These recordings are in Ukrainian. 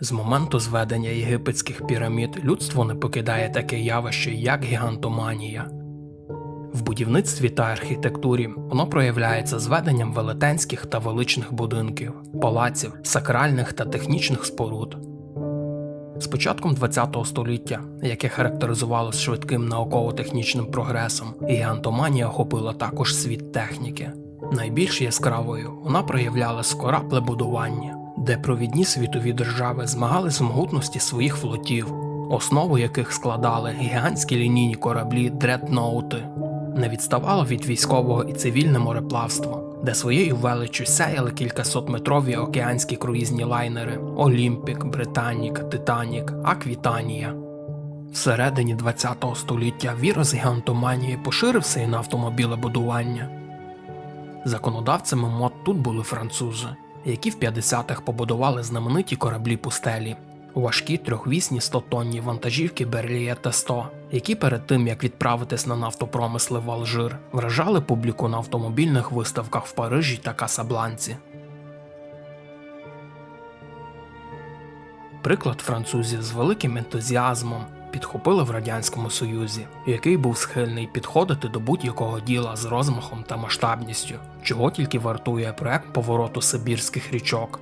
З моменту зведення єгипетських пірамід людство не покидає таке явище, як гігантоманія. В будівництві та архітектурі воно проявляється зведенням велетенських та величних будинків, палаців, сакральних та технічних споруд. З початком ХХ століття, яке характеризувалося швидким науково-технічним прогресом, гігантоманія охопила також світ техніки. Найбільш яскравою вона проявлялась в кораблебудуванні, де провідні світові держави змагали з могутності своїх флотів, основу яких складали гігантські лінійні кораблі дредноути. Не відставало від військового і цивільне мореплавство, де своєю величчю сяяли кількасотметрові океанські круїзні лайнери Олімпік, Британік, Титанік, Аквітанія. Всередині ХХ століття вірус гігантоманії поширився і на автомобілебудування. Законодавцями мод тут були французи, які в 50-х побудували знамениті кораблі пустелі, важкі трьохвісні 100-тонні вантажівки Берліє Т-100, які перед тим як відправитись на нафтопромисли в Алжир, вражали публіку на автомобільних виставках в Парижі та Касабланці. Приклад французів з великим ентузіазмом підхопили в Радянському Союзі, який був схильний підходити до будь-якого діла з розмахом та масштабністю, чого тільки вартує проект повороту Сибірських річок.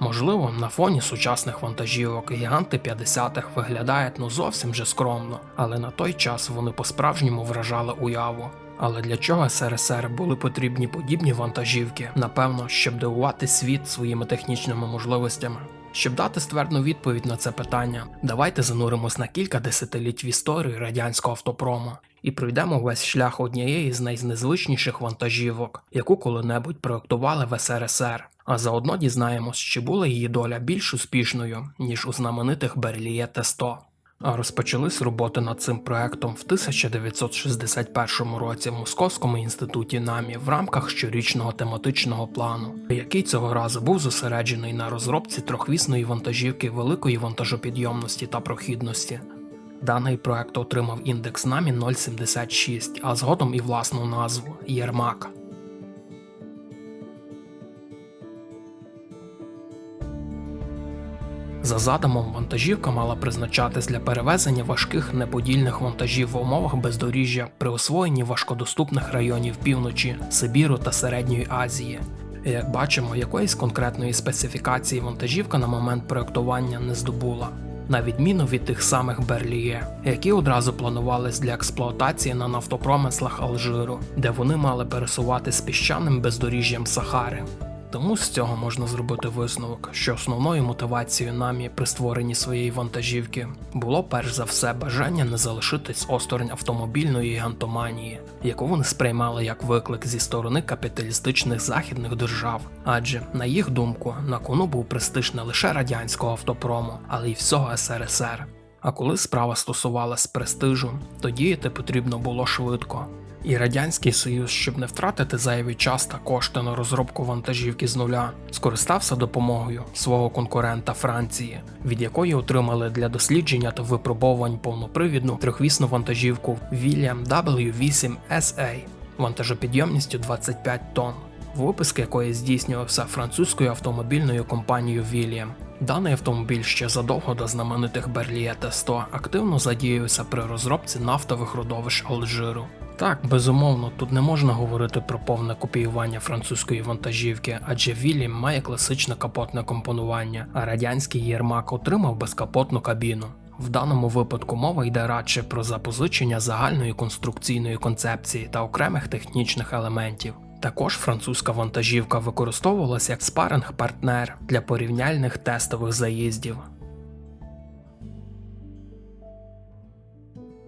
Можливо, на фоні сучасних вантажівок гіганти 50-х виглядають ну зовсім же скромно, але на той час вони по-справжньому вражали уяву. Але для чого СРСР були потрібні подібні вантажівки? Напевно, щоб дивувати світ своїми технічними можливостями. Щоб дати ствердну відповідь на це питання, давайте зануримось на кілька десятиліть в історію радянського автопрому і пройдемо весь шлях однієї з найзнезвичніших вантажівок, яку коли-небудь проектували в СРСР. А заодно дізнаємось, чи була її доля більш успішною, ніж у знаменитих Берліє Т-100. Розпочались роботи над цим проектом в 1961 році в Московському інституті НАМІ в рамках щорічного тематичного плану, який цього разу був зосереджений на розробці трьохвісної вантажівки великої вантажопідйомності та прохідності. Даний проект отримав індекс НАМІ 076, а згодом і власну назву Єрмак. За задумом, вантажівка мала призначатись для перевезення важких неподільних вантажів в умовах бездоріжжя при освоєнні важкодоступних районів півночі, Сибіру та Середньої Азії. І, Як бачимо, якоїсь конкретної специфікації вантажівка на момент проектування не здобула, на відміну від тих самих Берліє, які одразу планувались для експлуатації на нафтопромислах Алжиру, де вони мали пересуватись піщаним бездоріжжям Сахари. Тому з цього можна зробити висновок, що основною мотивацією намі при створенні своєї вантажівки було перш за все бажання не залишитись осторонь автомобільної гігантоманії, яку вони сприймали як виклик зі сторони капіталістичних західних держав. Адже, на їх думку, на кону був престиж не лише радянського автопрому, але й всього СРСР. А коли справа стосувалась престижу, то діяти потрібно було швидко. І Радянський Союз, щоб не втратити зайвий час та кошти на розробку вантажівки з нуля, скористався допомогою свого конкурента Франції, від якої отримали для дослідження та випробовувань повнопривідну трьохвісну вантажівку William W8 SA вантажопідйомністю 25 тонн, випуск якої здійснювався французькою автомобільною компанією William. Даний автомобіль ще задовго до знаменитих Берліє Т-100 активно задіявся при розробці нафтових родовищ Алжиру. Так, безумовно, тут не можна говорити про повне копіювання французької вантажівки, адже Вільям має класичне капотне компонування, а радянський Єрмак отримав безкапотну кабіну. В даному випадку мова йде радше про запозичення загальної конструкційної концепції та окремих технічних елементів. Також французька вантажівка використовувалася як спаринг-партнер для порівняльних тестових заїздів.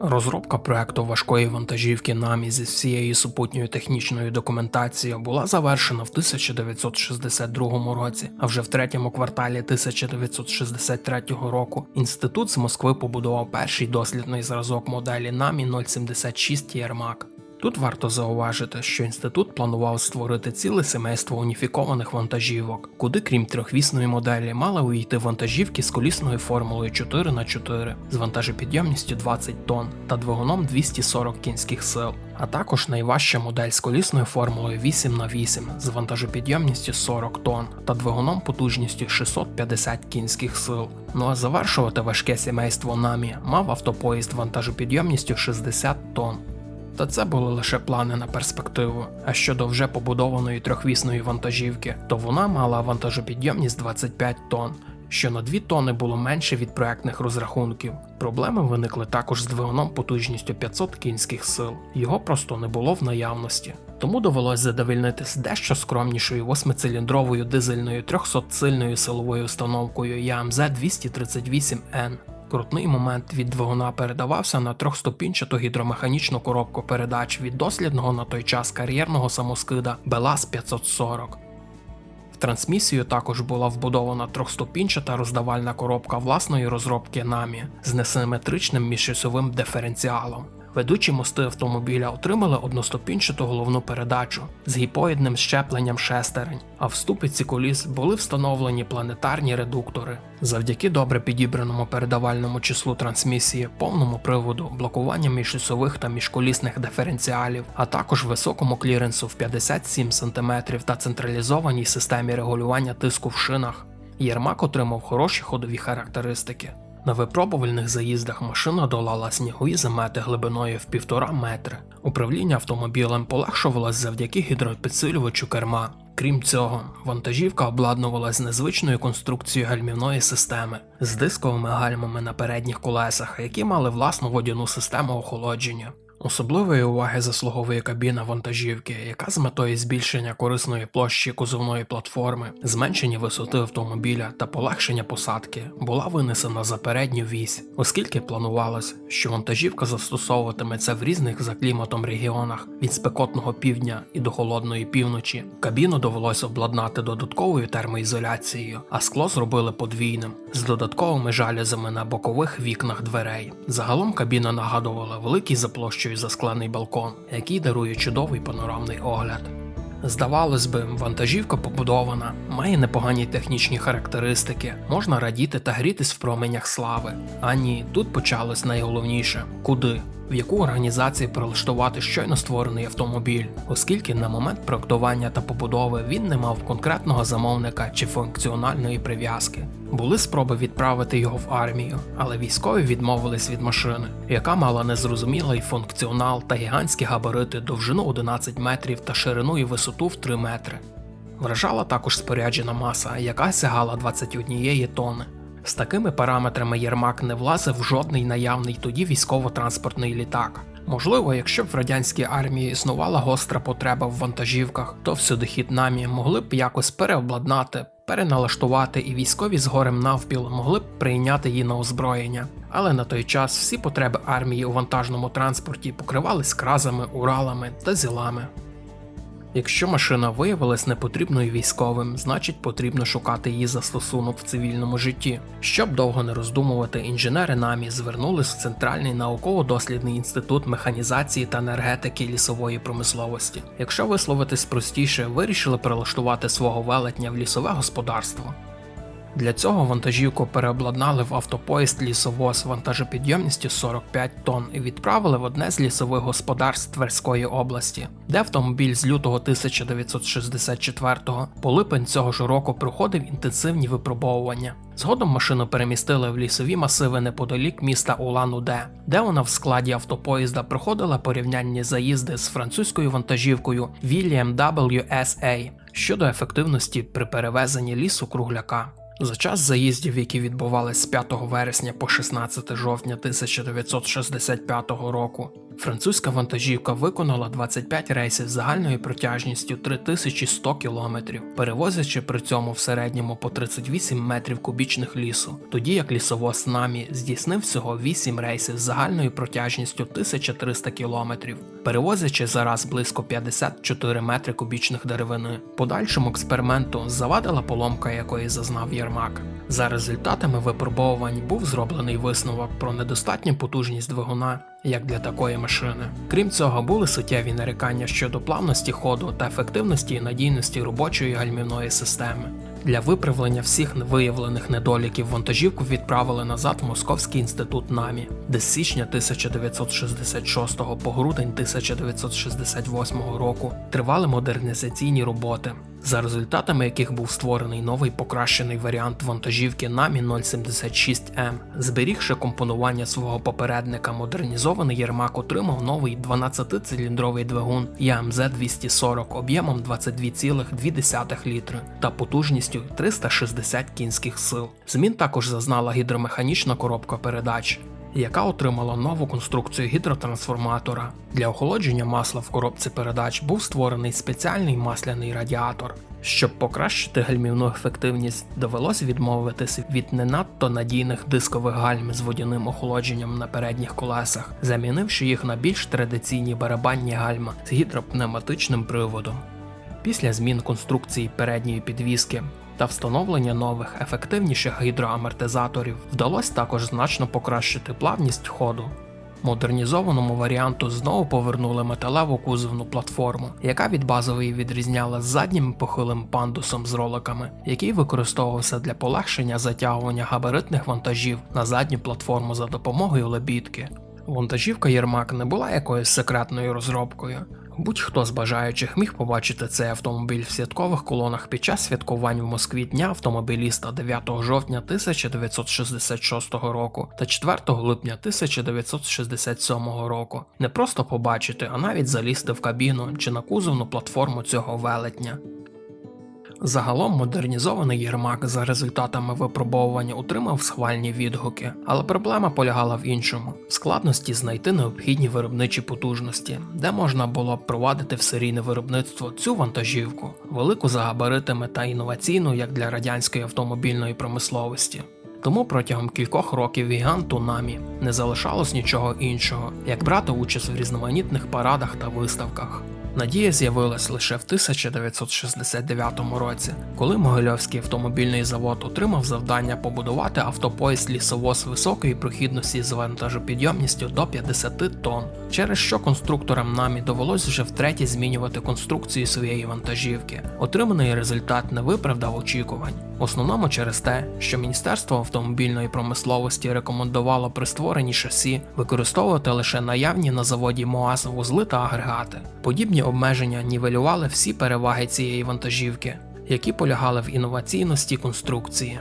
Розробка проекту важкої вантажівки намі зі всією супутньою технічною документацією була завершена в 1962 році, а вже в третьому кварталі 1963 року інститут з Москви побудував перший дослідний зразок моделі намі 076 Єрмак. Тут варто зауважити, що інститут планував створити ціле семейство уніфікованих вантажівок, куди, крім трьохвісної моделі, мали увійти вантажівки з колісною формулою 4х4 з вантажопідйомністю 20 тонн та двигуном 240 кінських сил, а також найважча модель з колісною формулою 8х8 з вантажопідйомністю 40 тонн та двигуном потужністю 650 кінських сил. Ну а завершувати важке сімейство намі мав автопоїзд вантажопідйомністю 60 тонн. Та це були лише плани на перспективу. А щодо вже побудованої трьохвісної вантажівки, то вона мала вантажопідйомність 25 тонн, що на 2 тонни було менше від проектних розрахунків. Проблеми виникли також з двигуном потужністю 500 кінських сил. Його просто не було в наявності. Тому довелось задовільнитись дещо скромнішою восьмициліндровою дизельною 300-сильною силовою установкою ЯМЗ 238N. Крутний момент від двигуна передавався на трьохступінчату гідромеханічну коробку передач від дослідного на той час кар'єрного самоскида БелАЗ 540. В трансмісію також була вбудована трьохступінчата роздавальна коробка власної розробки NAMI з несиметричним міжчасовим диференціалом. Ведучі мости автомобіля отримали одноступінчату головну передачу з гіпоїдним щепленням шестерень, а в ступиці коліс були встановлені планетарні редуктори. Завдяки добре підібраному передавальному числу трансмісії, повному приводу, блокуванню міжосьових та міжколісних диференціалів, а також високому кліренсу в 57 см та централізованій системі регулювання тиску в шинах, Єрмак отримав хороші ходові характеристики. На випробувальних заїздах машина долала снігові замети глибиною в півтора метри. Управління автомобілем полегшувалось завдяки гідропідсилювачу керма. Крім цього, вантажівка обладнувалась незвичною конструкцією гальмівної системи з дисковими гальмами на передніх колесах, які мали власну водяну систему охолодження. Особливої уваги заслуговує кабіна вантажівки, яка з метою збільшення корисної площі кузовної платформи, зменшення висоти автомобіля та полегшення посадки була винесена за передню вісь, оскільки планувалось, що вантажівка застосовуватиметься в різних за кліматом регіонах від спекотного півдня і до холодної півночі. Кабіну довелось обладнати додатковою термоізоляцією, а скло зробили подвійним з додатковими жалюзами на бокових вікнах дверей. Загалом кабіна нагадувала великий за площею засклений балкон, який дарує чудовий панорамний огляд. Здавалось би, вантажівка побудована, має непогані технічні характеристики, можна радіти та грітись в променях слави. А ні, тут почалось найголовніше куди. В яку організацію прилаштувати щойно створений автомобіль, оскільки на момент проектування та побудови він не мав конкретного замовника чи функціональної прив'язки. Були спроби відправити його в армію, але військові відмовились від машини, яка мала незрозумілий функціонал та гігантські габарити довжину 11 метрів та ширину і висоту в 3 метри. Вражала також споряджена маса, яка сягала 21 тонни. З такими параметрами Єрмак не влазив в жодний наявний тоді військово-транспортний літак. Можливо, якщо б в радянській армії існувала гостра потреба в вантажівках, то всюдихід намі могли б якось переобладнати, переналаштувати і військові з горем навпіл могли б прийняти її на озброєння. Але на той час всі потреби армії у вантажному транспорті покривались кразами, уралами та зілами. Якщо машина виявилась непотрібною військовим, значить потрібно шукати її застосунок в цивільному житті. Щоб довго не роздумувати, інженери намі звернулись в Центральний науково-дослідний інститут механізації та енергетики лісової промисловості. Якщо висловитись простіше, вирішили прилаштувати свого велетня в лісове господарство. Для цього вантажівку переобладнали в автопоїзд лісовоз вантажопідйомністю 45 тонн і відправили в одне з лісових господарств Тверської області, де автомобіль з лютого 1964-го по липень цього ж року проходив інтенсивні випробовування. Згодом машину перемістили в лісові масиви неподалік міста Улан-Уде, де вона в складі автопоїзда проходила порівнянні заїзди з французькою вантажівкою William WSA щодо ефективності при перевезенні лісу кругляка. За час заїздів, які відбувались з 5 вересня по 16 жовтня 1965 року, французька вантажівка виконала 25 рейсів з загальною протяжністю 3100 км, перевозячи при цьому в середньому по 38 метрів кубічних лісу, тоді як лісовоз намі здійснив всього 8 рейсів з загальною протяжністю 1300 км, перевозячи зараз близько 54 метри кубічних деревини. Подальшому експерименту завадила поломка, якої зазнав Єрмак. За результатами випробовувань був зроблений висновок про недостатню потужність двигуна як для такої машини. Крім цього, були суттєві нарікання щодо плавності ходу та ефективності і надійності робочої гальмівної системи. Для виправлення всіх виявлених недоліків вантажівку відправили назад в Московський інститут НАМІ, де з січня 1966 по грудень 1968 року тривали модернізаційні роботи, за результатами яких був створений новий покращений варіант вантажівки НАМІ 076М. Зберігши компонування свого попередника, модернізований Єрмак отримав новий 12-циліндровий двигун ЯМЗ 240 об'ємом 22,2 літри та потужністю 360 кінських сил. Змін також зазнала гідромеханічна коробка передач. Яка отримала нову конструкцію гідротрансформатора. Для охолодження масла в коробці передач був створений спеціальний масляний радіатор. Щоб покращити гальмівну ефективність, довелося відмовитися від не надто надійних дискових гальм з водяним охолодженням на передніх колесах, замінивши їх на більш традиційні барабанні гальма з гідропневматичним приводом. Після змін конструкції передньої підвіски та встановлення нових ефективніших гідроамортизаторів вдалося також значно покращити плавність ходу. Модернізованому варіанту знову повернули металеву кузовну платформу, яка від базової відрізняла заднім похилим пандусом з роликами, який використовувався для полегшення затягування габаритних вантажів на задню платформу за допомогою лебідки. Вантажівка Єрмак не була якоюсь секретною розробкою. Будь-хто з бажаючих міг побачити цей автомобіль в святкових колонах під час святкувань в Москві Дня автомобіліста 9 жовтня 1966 року та 4 липня 1967 року. Не просто побачити, а навіть залізти в кабіну чи на кузовну платформу цього велетня. Загалом модернізований Єрмак за результатами випробовування отримав схвальні відгуки, але проблема полягала в іншому складності знайти необхідні виробничі потужності, де можна було б провадити в серійне виробництво цю вантажівку, велику за габаритами та інноваційну як для радянської автомобільної промисловості. Тому протягом кількох років гіганту намі не залишалось нічого іншого, як брати участь в різноманітних парадах та виставках. Надія з'явилась лише в 1969 році, коли Могильовський автомобільний завод отримав завдання побудувати автопоїзд лісовоз високої прохідності з вантажопідйомністю до 50 тонн, через що конструкторам намі довелось вже втретє змінювати конструкцію своєї вантажівки. Отриманий результат не виправдав очікувань. В основному через те, що Міністерство автомобільної промисловості рекомендувало при створенні шасі використовувати лише наявні на заводі МОАЗ вузли та агрегати. Подібні обмеження нівелювали всі переваги цієї вантажівки, які полягали в інноваційності конструкції.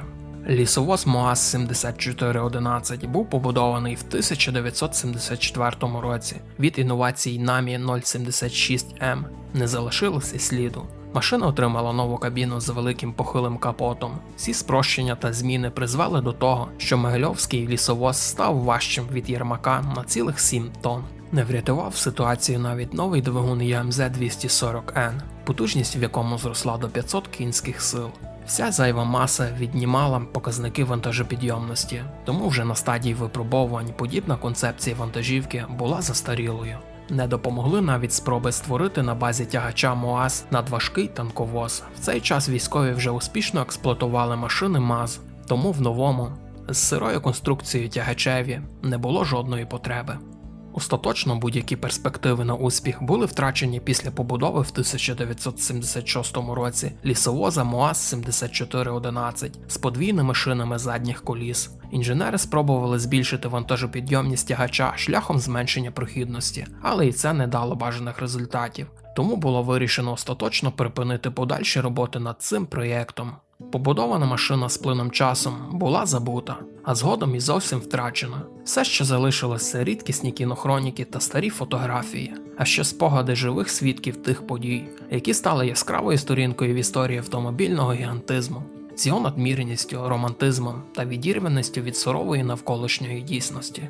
Лісовоз МОАЗ 7411 був побудований в 1974 році. Від інновацій NAMI 076M не залишилося сліду. Машина отримала нову кабіну з великим похилим капотом. Всі спрощення та зміни призвели до того, що Могильовський лісовоз став важчим від Єрмака на цілих 7 тонн. Не врятував ситуацію навіть новий двигун ЯМЗ 240N, потужність в якому зросла до 500 кінських сил. Вся зайва маса віднімала показники вантажопідйомності, тому вже на стадії випробовувань подібна концепція вантажівки була застарілою. Не допомогли навіть спроби створити на базі тягача МОАЗ надважкий танковоз. В цей час військові вже успішно експлуатували машини МАЗ, тому в новому з сирою конструкцією тягачеві не було жодної потреби. Остаточно будь-які перспективи на успіх були втрачені після побудови в 1976 році лісовоза МОАЗ 7411 з подвійними шинами задніх коліс. Інженери спробували збільшити вантажопідйомність тягача шляхом зменшення прохідності, але і це не дало бажаних результатів. Тому було вирішено остаточно припинити подальші роботи над цим проєктом. Побудована машина з плином часом була забута, а згодом і зовсім втрачена. Все, що залишилось, це рідкісні кінохроніки та старі фотографії, а ще спогади живих свідків тих подій, які стали яскравою сторінкою в історії автомобільного гігантизму, з його надмірністю, романтизмом та відірваністю від сурової навколишньої дійсності.